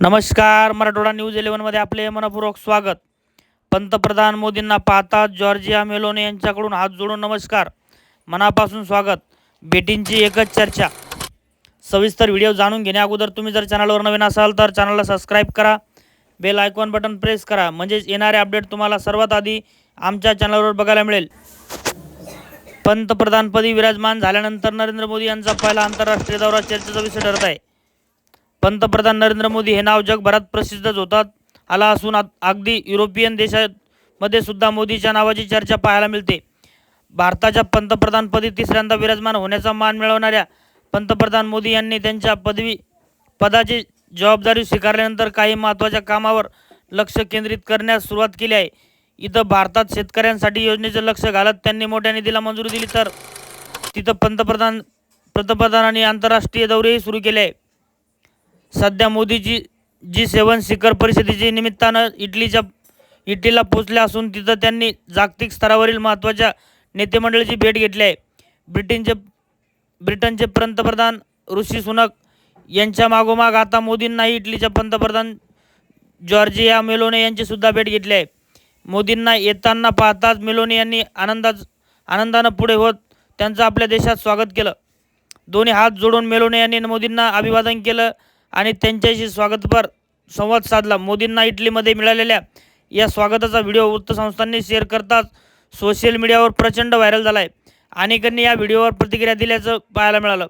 नमस्कार मराठवाडा न्यूज इलेव्हनमध्ये आपले मनपूर्वक स्वागत. पंतप्रधान मोदींना पाहता जॉर्जिया मेलोने यांच्याकडून हात जोडून नमस्कार. मनापासून स्वागत. भेटींची एकच चर्चा. सविस्तर व्हिडिओ जाणून घेण्या अगोदर तुम्ही जर चॅनलवर नवीन असाल तर चॅनलला सबस्क्राईब करा. बेल आयकॉन बटन प्रेस करा. म्हणजेच येणारे अपडेट तुम्हाला सर्वात आधी आमच्या चॅनलवर बघायला मिळेल. पंतप्रधानपदी विराजमान झाल्यानंतर नरेंद्र मोदी यांचा पहिला आंतरराष्ट्रीय दौरा चर्चेचा विषय ठरत आहे. पंतप्रधान नरेंद्र मोदी हे नाव जगभरात प्रसिद्धच होतात. आला असून आ- अगदी युरोपियन देशामध्ये सुद्धा मोदीच्या नावाची चर्चा पाहायला मिळते. भारताच्या पंतप्रधानपदी तिसऱ्यांदा विराजमान होण्याचा मान मिळवणाऱ्या पंतप्रधान मोदी यांनी त्यांच्या पदवी पदाची जबाबदारी स्वीकारल्यानंतर काही महत्त्वाच्या कामावर लक्ष केंद्रित करण्यास सुरुवात केली आहे. इथं भारतात शेतकऱ्यांसाठी योजनेचं लक्ष घालत त्यांनी मोठ्या निधीला मंजुरी दिली तर तिथं पंतप्रधान पंतप्रधानांनी आंतरराष्ट्रीय दौरेही सुरू केले आहे. सध्या मोदीजी जी सेवन शिखर परिषदेची निमित्तानं इटलीच्या इटलीला पोचल्या असून तिथं त्यांनी जागतिक स्तरावरील महत्त्वाच्या नेतेमंडळाची भेट घेतली आहे. ब्रिटनचे ब्रिटनचे पंतप्रधान ऋषी सुनक यांच्या मागोमाग आता मोदींनाही इटलीच्या पंतप्रधान जॉर्जिया मेलोने यांचीसुद्धा भेट घेतली आहे. मोदींना येताना पाहताच मेलोने यांनी आनंदाच आनंदानं पुढे होत त्यांचं आपल्या देशात स्वागत केलं. दोन्ही हात जोडून मेलोने यांनी मोदींना अभिवादन केलं. आणि त्यांच्याशी स्वागतपर संवाद साधला. मोदींना इटलीमध्ये मिळालेल्या या स्वागताचा व्हिडिओ वृत्तसंस्थांनी शेअर करताच सोशल मीडियावर प्रचंड व्हायरल झाला आहे अनेकांनी या व्हिडिओवर प्रतिक्रिया दिल्याचं पाहायला मिळालं.